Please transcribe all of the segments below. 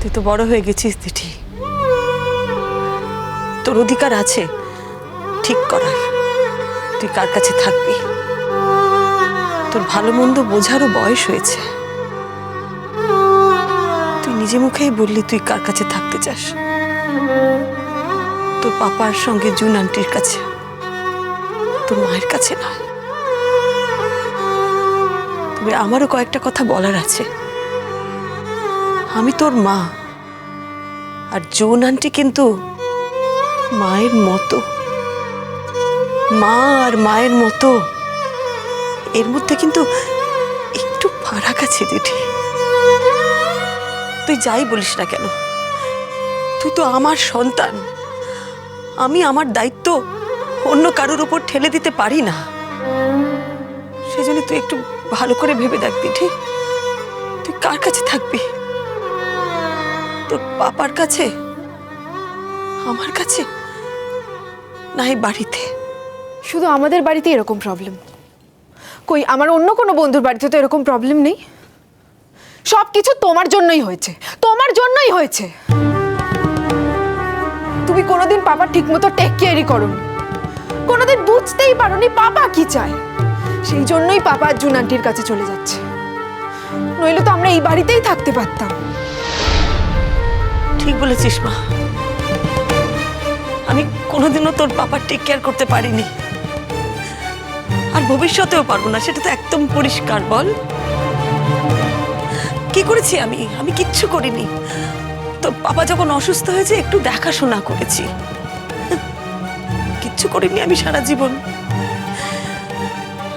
তুই তো বড় হয়ে গেছিস, দিঠি। তোর অধিকার আছে, ঠিক করার। তুই কার কাছে থাকবি? তোর ভালো মন্দ বোঝারও বয়স হয়েছে। তুই নিজে মুখেই বললি তুই কার কাছে থাকতে চাস। তোর পাপার সঙ্গে জুন আন্টির কাছে, তোর মায়ের কাছে নয়। তবে আমারও কয়েকটা কথা বলার আছে। আমি তোর মা। আর জুন আন্টি কিন্তু মায়ের মতো। মা আর মায়ের মতো। এর মধ্যে কিন্তু একটু ফারাক আছে দিদি। তুই যাই বলিস না কেন? তুই তো আমার সন্তান। আমি আমার দায়িত্ব অন্য কারোর উপর ঠেলে দিতে পারি না। সেজন্য তুই একটু ভালো করে ভেবে দেখ দিদি। তুই কার কাছে থাকবি? তোর বাবার কাছে? আমার কাছে? নাই বাড়িতে। শুধু আমাদের বাড়িতে এরকম প্রবলেম কই, আমার অন্য কোনো বন্ধুর বাড়িতে তো এরকম প্রবলেম নেই? সব কিছু তোমার জন্যই হয়েছে। তোমার জন্যই হয়েছে। তুমি কোনোদিন পাপা ঠিকমতো টেক কেয়ারই করনি। কোনোদিন বুঝতেই পারোনি পাপা কি চায়। সেই জন্যই পাপা জুন আন্টির কাছে চলে যাচ্ছে। নইলে তো আমরা এই বাড়িতেই থাকতে পারতাম। ঠিক বলেছিস, মা। আমি কোনোদিনও তোর পাপার টেক কেয়ার করতে পারিনি। আর ভবিষ্যতেও পারব না, সেটা তো একদম পরিষ্কার, বল। কি করেছি আমি? আমি কিচ্ছু করিনি। তোর পাপা যখন অসুস্থ হয়েছে, একটু দেখাশোনা করেছি। কিচ্ছু করিনি আমি সারা জীবন।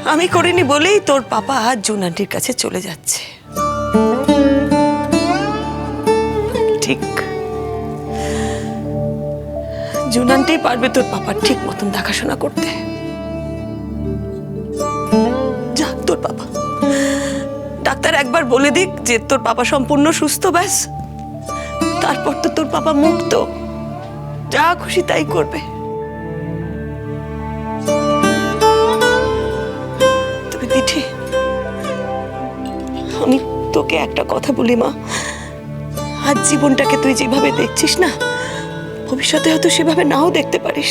আমি করিনি বলেই তোর পাপা আজ জুনান্টির কাছে চলে যাচ্ছে। ঠিক। জুনান্টি পারবে তোর পাপার ঠিক মতন দেখাশোনা করতে। যা, তোর পাপা। ডাক্তার একবার বলে দিক যে তোর পাপা সম্পূর্ণ সুস্থ, ব্যাস। তারপর তো তোর পাপা মুক্ত। যা খুশি তাই করবে। তবে দিঠি, আমি তোকে একটা কথা বলি মা। আজ জীবনটাকে তুই যেভাবে দেখছিস না ভবিষ্যতে হয়তো সেভাবে নাও দেখতে পারিস।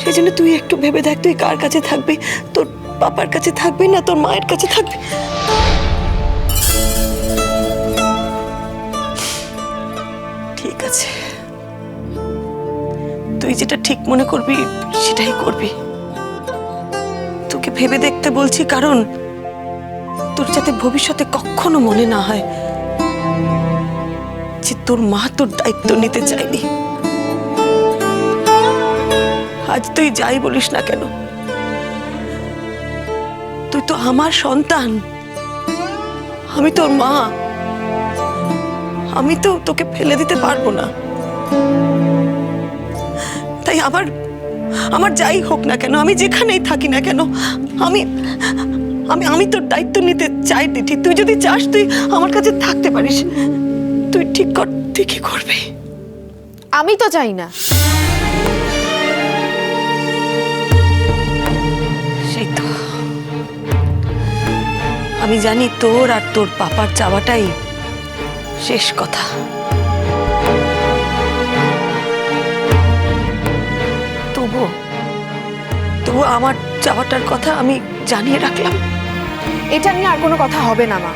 সেই জন্য তুই একটু ভেবে দেখ তুই কার কাছে থাকবি। তোর পাপার কাছে থাকবি না তোর মায়ের কাছে থাকবি? ঠিক আছে। তুই যেটা ঠিক মনে করবি, সেটাই করবি। তোকে ভেবে দেখতে বলছি কারণ, তোর যাতে ভবিষ্যতে কখনো মনে না হয় যে তোর মা তোর দায়িত্ব নিতে চায়নি। আজ তুই যাই বলিস না কেন? তুই তো আমার সন্তান। আমি তোর মা। আমি তো তোকে ফেলে দিতে পারব না। তাই আমার আমার যাই হোক না কেন, আমি যেখানেই থাকি না কেন, আমি আমি আমি তোর দায়িত্ব নিতে চাই দিঠি তুই যদি চাস, তুই আমার কাছে থাকতে পারিস। তুই ঠিক কর কি করবি? আমি তো চাই না। আমি জানি তোর আর তোর পাপার চাওয়াটাই শেষ কথা। তবু তবু আমার চাওয়াটার কথা আমি জানিয়ে রাখলাম। এটা নিয়ে আর কোনো কথা হবে না, মা।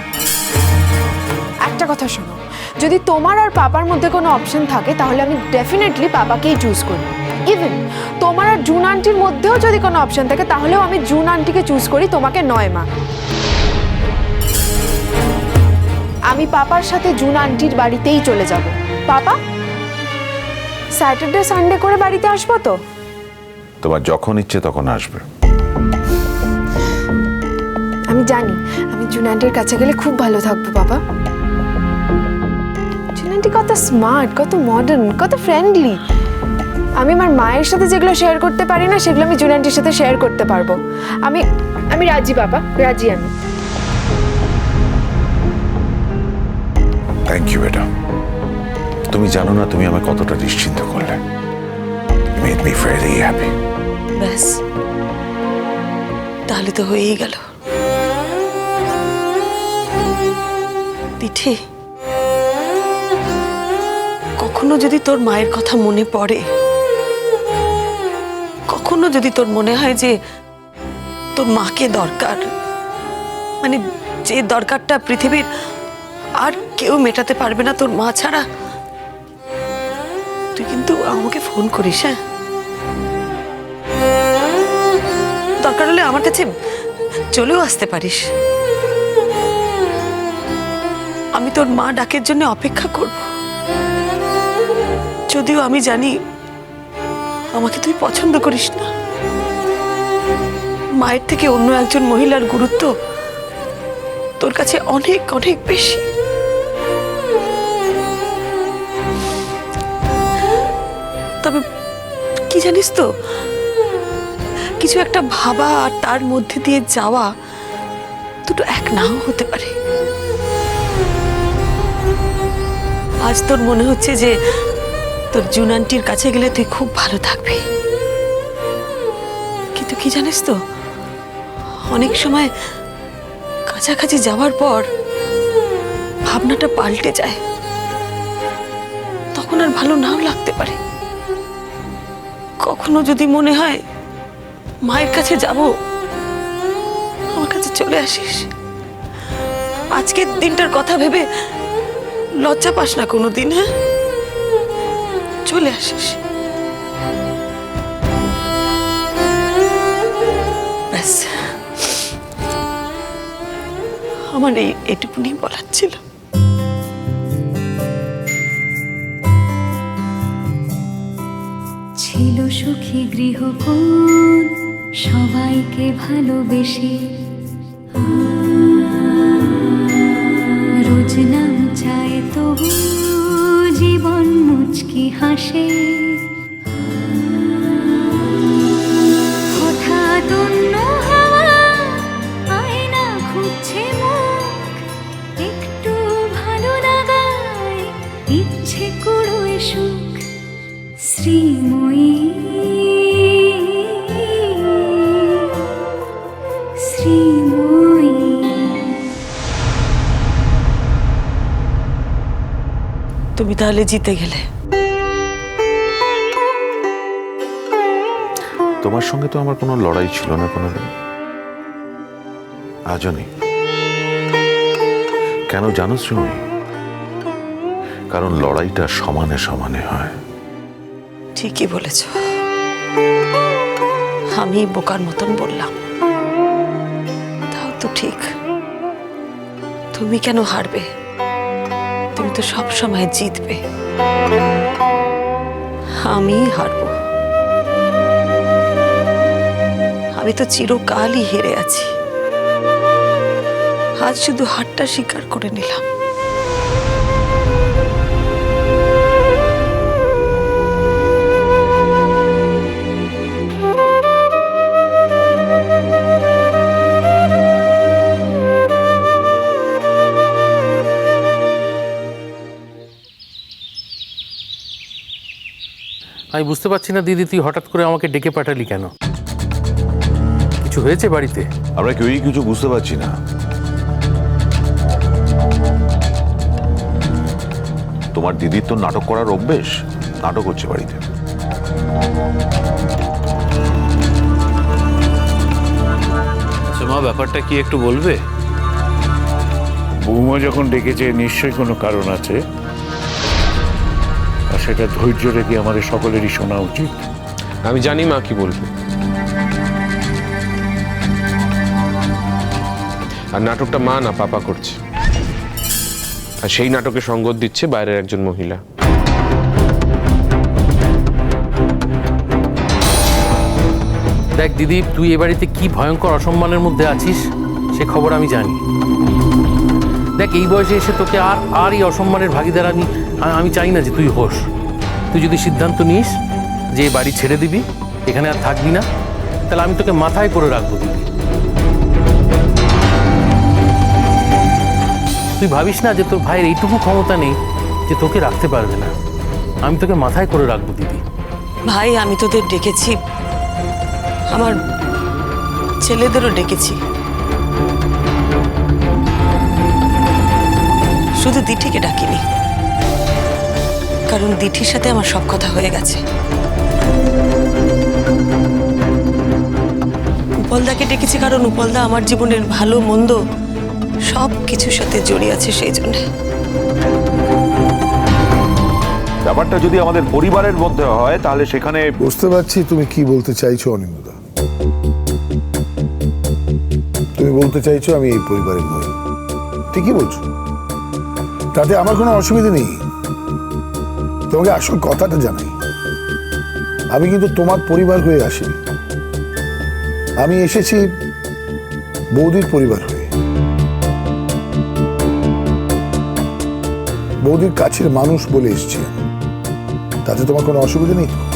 একটা কথা শোনো, যদি তোমার আর পাপার মধ্যে কোনো অপশন থাকে, তাহলে আমি ডেফিনেটলি পাপাকেই চুজ করি ইভেন তোমার আর জুন আন্টির মধ্যেও যদি কোনো অপশন থাকে, তাহলেও আমি জুন আন্টিকে চুজ করি, তোমাকে নয়, মা। আমি পাপার সাথে জুন আন্টির বাড়িতেই চলে যাব। পাপা? স্যাটারডে সানডে করে বাড়িতে আসব তো? তোমার যখন ইচ্ছে তখন আসবে। আমি জানি আমি জুন আন্টির কাছে গেলে খুব ভালো থাকব বাবা জুন আন্টি কত স্মার্ট কত মডার্ন কত ফ্রেন্ডলি আমি আমার মায়ের সাথে যেগুলো শেয়ার করতে পারি না সেগুলো আমি জুন আন্টির সাথে শেয়ার করতে পারব। আমি আমি রাজি বাবা রাজি আমি। থ্যাংক ইউ বেটা তুমি জানো না তুমি আমায় কতটা নিশ্চিন্ত করলে। মেড মি হ্যাপি ব্যাস। তাহলে তো হয়েই গেল। পিঠে, কখনো যদি তোর মায়ের কথা মনে পড়ে, কখনো যদি তোর মনে হয় যে তোর মাকে দরকার মানে যে দরকারটা পৃথিবীর আর কেউ মেটাতে পারবে না তোর মা ছাড়া। তুই কিন্তু আমাকে ফোন করিস হ্যাঁ? দরকার হলে আমার কাছে চলেও আসতে পারিস। আমি তোর মা ডাকের জন্য অপেক্ষা করব। যদিও আমি জানি আমাকে তুই পছন্দ করিস না। মায়ের থেকে অন্য একজন মহিলার গুরুত্ব তোর কাছে অনেক অনেক বেশি। কি জানিস তো? কিছু একটা ভাবা আর তার মধ্যে দিয়ে যাওয়া দুটো এক নাও হতে পারে। আজ তোর মনে হচ্ছে যে তোর জুনান্টির কাছে গেলে তুই খুব ভালো থাকবি। কিন্তু কি জানিস তো, অনেক সময় কাছাকাছি যাওয়ার পর ভাবনাটা পাল্টে যায়। তখন আর ভালো নাও লাগতে পারে। কখনো যদি মনে হয় মায়ের কাছে যাব, আমার কাছে চলে আসিস। আজকের দিনটার কথা ভেবে লজ্জা পাস না কোনো দিন হ্যাঁ? চলে আসিস। আমার এই এটুকুনি বলার ছিল। সুখী গৃহকোণ সবাইকে ভালোবেসে। রোজ নাম চায় তবু জীবন মুচকি হাসে। ইচ্ছে শ্রীময়ী শ্রীময়ী তাহলে জিতে গেলে। তোমার সঙ্গে তো আমার কোনো লড়াই ছিল না কোনোদিন। আজও নেই। কেন জানো শ্রীময়ী কারণ লড়াইটা সমানে সমানে হয়। ঠিকই বলেছ। আমি বোকার মতন বললাম। তাও তো ঠিক। তুমি কেন হারবে? তো সব সময় জিতবে। আমি হারবো। আমি তো চিরকালই হেরে আছি। আজ শুধু হারটা স্বীকার করে নিলাম। আমি বুঝতে পারছি না দিদি তুই হঠাৎ করে আমাকে ডেকে পাঠালি কেন? কিছু হয়েছে বাড়িতে? আমরা কেউই কিছু বুঝতে পারছি না। তোমার দিদির তো নাটক করার অভ্যেস নাটক হচ্ছে বাড়িতে। আচ্ছা মা ব্যাপারটা কি একটু বলবে? বৌমা যখন ডেকেছে নিশ্চয়ই কোনো কারণ আছে। সেটা ধৈর্য রেখে আমাদের সকলেরই শোনা উচিত। আমি জানি মা কি বলবে। আর নাটকটা মা না পাপা করছে। আর সেই নাটকে সঙ্গত দিচ্ছে বাইরের একজন মহিলা। দেখ দিদি তুই এ বাড়িতে কি ভয়ঙ্কর অসম্মানের মধ্যে আছিস সে খবর আমি জানি। দেখ এই বয়সে এসে তোকে আর আর এই অসম্মানের ভাগিদার আমি আ- আমি চাই না যে তুই হোস। তুই যদি সিদ্ধান্ত নিস যে বাড়ি ছেড়ে দিবি, এখানে আর থাকবি না, তাহলে আমি তোকে মাথায় করে রাখব দিদি। তুই ভাবিস না যে তোর ভাইয়ের এইটুকু ক্ষমতা নেই যে তোকে রাখতে পারবে না? আমি তোকে মাথায় করে রাখব দিদি। ভাই, আমি তোদের ডেকেছি। আমার ছেলেদেরও ডেকেছি। শুধু দিঠিকে ডাকিনি। কারণ দিঠির সাথে আমার সব কথা হয়ে গেছে। উপলদাকে ডেকেছি কারণ উপলদা আমার জীবনের ভালো মন্দ সব কিছুর সাথে জড়িয়ে আছে সেই জন্যে। ব্যাপারটা যদি আমাদের পরিবারের মধ্যে হয় তাহলে সেখানে বুঝতে পারছি তুমি কি বলতে চাইছো অনিন্দা তুমি বলতে চাইছো আমি এই পরিবারের নই ঠিকই বলছো। তাতে আমার কোনো অসুবিধা নেই। তোমাকে আসল কথাটা জানাই। আমি কিন্তু তোমার পরিবার হয়ে আসিনি। আমি এসেছি বৌদির পরিবার হয়ে। বৌদির কাছের মানুষ বলে এসছি তাতে তোমার কোনো অসুবিধা নেই তো?